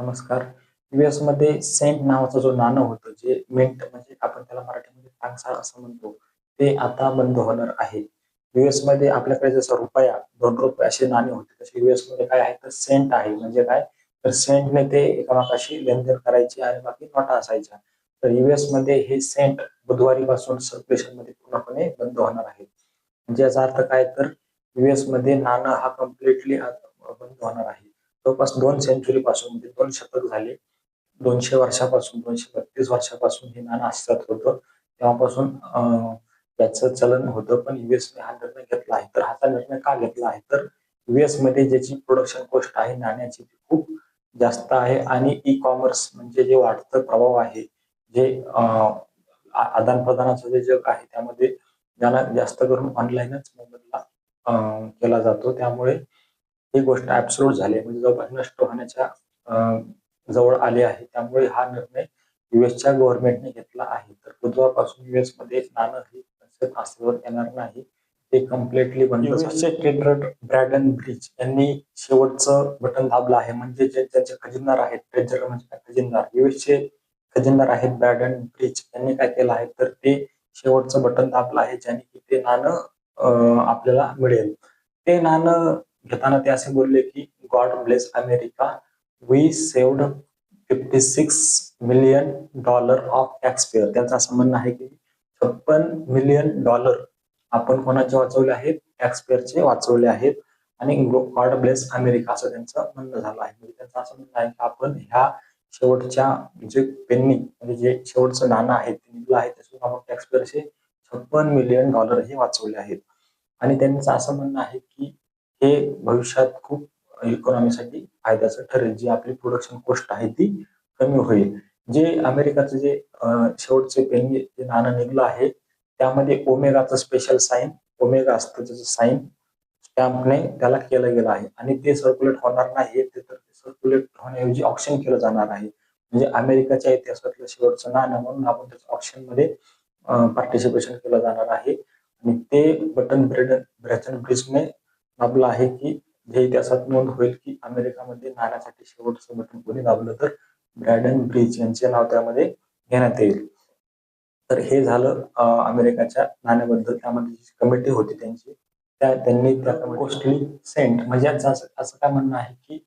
नमस्कार. युएसमध्ये सेंट नावाचं जो नाणं होतं जे मिंट म्हणजे आपण त्याला मराठीमध्ये टांगसाळ असं म्हणतो ते आता बंद होणार आहे. युएसमध्ये आपल्याकडे जसं रुपया दोन रुपये असे नाणे होते तसे युएसमध्ये काय आहे? तर सेंट आहे. म्हणजे काय? तर सेंटने ते एकामेकाशी लेनदेन करायचे आणि बाकी नोटा असायच्या. तर युएसमध्ये हे सेंट बुधवारी पासून सर्क्युलेशनमध्ये पूर्णपणे बंद होणार आहे. म्हणजे याचा अर्थ काय? तर युएसमध्ये नाणं हा कम्प्लिटली बंद होणार आहे. जवळपास दोन सेंचुरी पासून म्हणजे दोन शतक झाले. दोनशे वर्षापासून दोनशे बत्तीस वर्षापासून हे नाणं अस्तित्वात होतं. तेव्हापासून त्याचं चलन होतं पण युएसने हा निर्णय घेतला आहे. तर हा निर्णय का घेतला आहे? तर युएसमध्ये ज्याची प्रोडक्शन कॉस्ट आहे नाण्याची ती खूप जास्त आहे. आणि ई कॉमर्स म्हणजे जे वाढतं प्रभाव आहे जे आदान प्रदानाचं जे जग आहे त्यामध्ये ज्याला जास्त करून ऑनलाईनच मोबदला केला जातो. त्यामुळे ही गोष्ट ऍब्सोल्यूट झाली आहे. म्हणजे जवळपास नष्ट होण्याच्या जवळ आले आहे. त्यामुळे हा निर्णय युएसच्या गव्हर्नमेंटने घेतला आहे. तर बुधवारपासून युएसमध्ये नाणं हे अस्तित्वात येणार नाही. ते कम्प्लिटली बंद ट्रेडर ब्रॅडन ब्रिज यांनी शेवटचं बटन दाबलं आहे. म्हणजे जे त्यांचे खजिनदार आहेत ट्रेजर म्हणजे खजिनदार. युएसचे खजिनदार आहेत ब्रॅडन ब्रिज यांनी काय केलं आहे? तर ते शेवटचं बटन दाबलं आहे ज्याने की ते नाणं आपल्याला मिळेल. ते नाणं घेताना ते असे बोलले की God bless America we saved fifty six million dollar of tax payer त्यांचं असं म्हणणं आहे की छप्पन मिलियन डॉलर आपण कोणाचे वाचवले आहेत? टॅक्स पेअरचे वाचवले आहेत. आणि गॉड ब्लेस अमेरिका असं त्यांचं म्हणणं झालं आहे. म्हणजे त्यांचं असं म्हणणं आहे की आपण ह्या शेवटच्या जे पेन्नी म्हणजे जे शेवटचं नाणं आहे ते निघलं आहे त्याच्यातून आपण टॅक्स पेअरचे छप्पन मिलियन डॉलर हे वाचवले आहेत. आणि त्यांचं असं म्हणणं आहे की हे भविष्यात खूप इकॉनॉमीसाठी फायद्याचं ठरेल. जी आपली प्रोडक्शन कॉस्ट आहे ती कमी होईल. जे अमेरिकाचं जे शेवटचे पेन जे नाणं निघलं आहे त्यामध्ये ओमेगाचं स्पेशल साईन ओमेगा असतं त्याचं साईन स्टॅम्पने त्याला केलं गेलं आहे. आणि ते सर्क्युलेट होणार नाही ते तर सर्क्युलेट होण्याऐवजी ऑप्शन केलं जाणार आहे. म्हणजे अमेरिकाच्या इतिहासातलं शेवटचं नाणं म्हणून आपण त्याच्या ऑप्शनमध्ये पार्टिसिपेशन केलं जाणार आहे. आणि ते बटन ब्रेडन ब्रेचन ब्रिजने दाबला आहे की हे इतिहासात नोंद होईल की अमेरिकामध्ये नाण्यासाठी शेवटचं बटन कोणी दाबलं तर ब्रॅडन ब्रिज यांचे नाव त्यामध्ये घेण्यात येईल. तर हे झालं अमेरिकाच्या नाण्याबद्दल. त्यामध्ये जी कमिटी होती त्यांची त्या त्यांनी त्या कोस्टली सेंट म्हणजे असं काय म्हणणं आहे की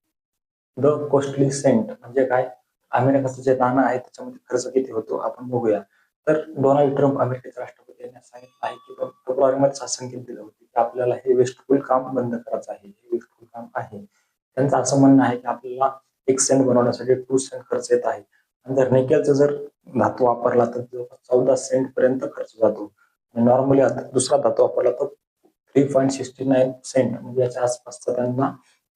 द कोस्टली सेंट म्हणजे काय? अमेरिकाचं जे नाणं आहे त्याच्यामध्ये खर्च किती होतो आपण बघूया. तर डोनाल्ड ट्रम्प अमेरिकेचे राष्ट्रपती यांनी सांगितलं आहे की फेब्रुवारीमध्ये संकेत दिलं होतं? आपल्याला हे वेस्टफुल काम बंद करायचं आहे हे वेस्टफुल काम आहे. त्यांचं असं म्हणणं आहे की आपल्याला एक सेंट बनवण्यासाठी टू सेंट खर्च येत आहे. आणि जर निकेलचा जर धातू वापरला तर जवळपास चौदा सेंट पर्यंत खर्च जातो. नॉर्मली दुसरा धातू वापरला तर three point sixty nine cent म्हणजे याच्या आसपासचा त्यांना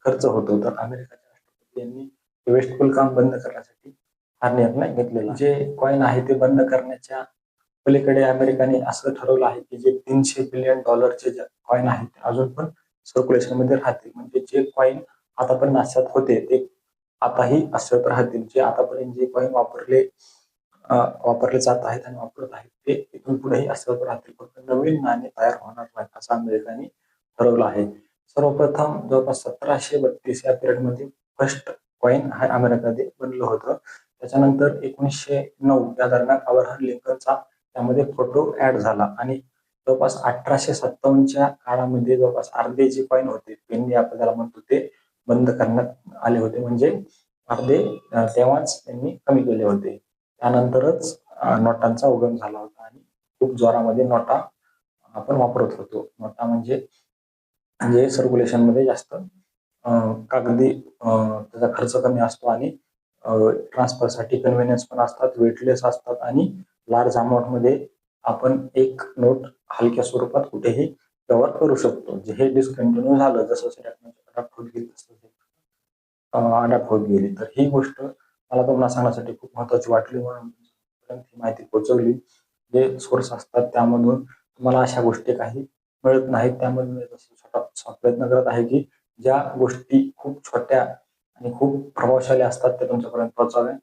खर्च होतो. तर अमेरिकाच्या राष्ट्रपती यांनी वेस्टफुल काम बंद करण्यासाठी हा निर्णय घेतलेला जे कॉईन आहे ते बंद करण्याच्या पलीकडे अमेरिकाने असं ठरवलं आहे की जे तीनशे बिलियन डॉलरचे जे कॉईन आहेत अजून पण सर्क्युलेशनमध्ये राहतील. म्हणजे जे कॉईन आतापर्यंत अशात होते ते आताही अस्तित्वात राहतील. जे आतापर्यंत जे कॉईन वापरले वापरले जात आहेत आणि वापरत आहेत ते इथून पुढेही अस्तित्वात राहतील. फक्त नवीन नाणे तयार होणार नाही असं अमेरिकाने ठरवलं आहे. सर्वप्रथम जवळपास सतराशे बत्तीस या पिरियडमध्ये फर्स्ट कॉईन हा अमेरिकामध्ये बनलं होतं. त्याच्यानंतर एकोणीसशे नऊ या दरम्यान अब्राहम लिंकनचा त्यामध्ये फोटो ऍड झाला. आणि जवळपास अठराशे सत्तावन्नच्या काळामध्ये जवळपास अर्धे जे कॉईन होते पेन्नी आपण त्याला म्हणतो ते बंद करण्यात आले होते. म्हणजे अर्धे तेव्हाच त्यांनी कमी केले होते. त्यानंतरच नोटांचा उगम झाला होता. आणि खूप जोरामध्ये नोटा आपण वापरत होतो. नोटा म्हणजे म्हणजे सर्क्युलेशनमध्ये जास्त कागदी त्याचा खर्च कमी असतो आणि ट्रान्सफरसाठी कन्व्हिनियन्स पण असतात वेटलेस असतात आणि लार्ज अमाऊंटमध्ये आपण एक नोट हलक्या स्वरूपात कुठेही व्यवहार करू शकतो. जे हे डिस्कंटिन्यू झालं जसं म्हणजे अडॅप्ट होत गेली तसं अडॅप्ट होत गेली. तर ही गोष्ट मला तुम्हाला सांगण्यासाठी खूप महत्वाची वाटली म्हणून ही माहिती पोहोचवली. जे सोर्स असतात त्यामधून तुम्हाला अशा गोष्टी काही मिळत नाहीत. त्यामध्ये मी प्रयत्न करत आहे की ज्या गोष्टी खूप छोट्या आणि खूप प्रभावशाली असतात त्या तुमच्यापर्यंत पोहोचाव्या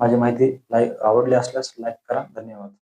माझी माहिती लाईक आवडली असल्यास लाईक करा. धन्यवाद.